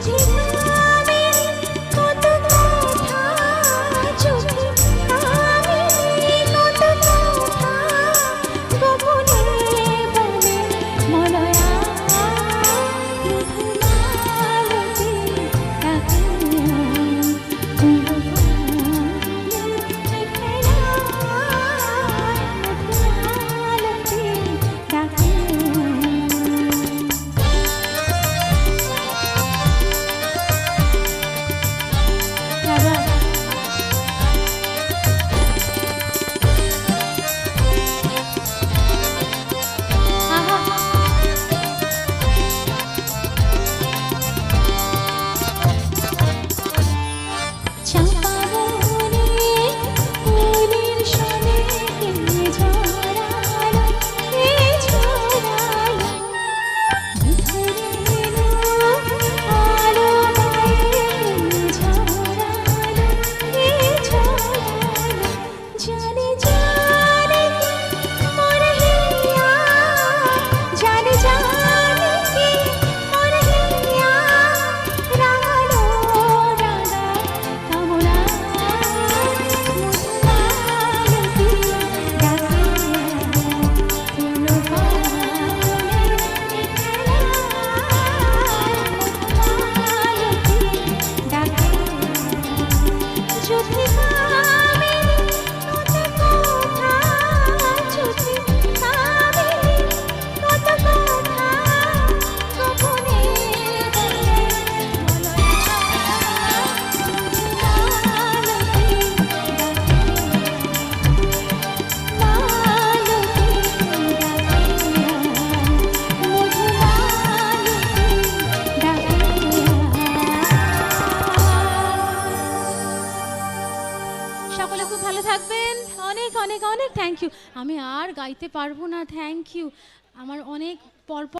Thank you. ভালো থাকবেন। অনেক অনেক অনেক থ্যাংক ইউ আমি আর গাইতে পারব না থ্যাংক ইউ আমার অনেক পর পর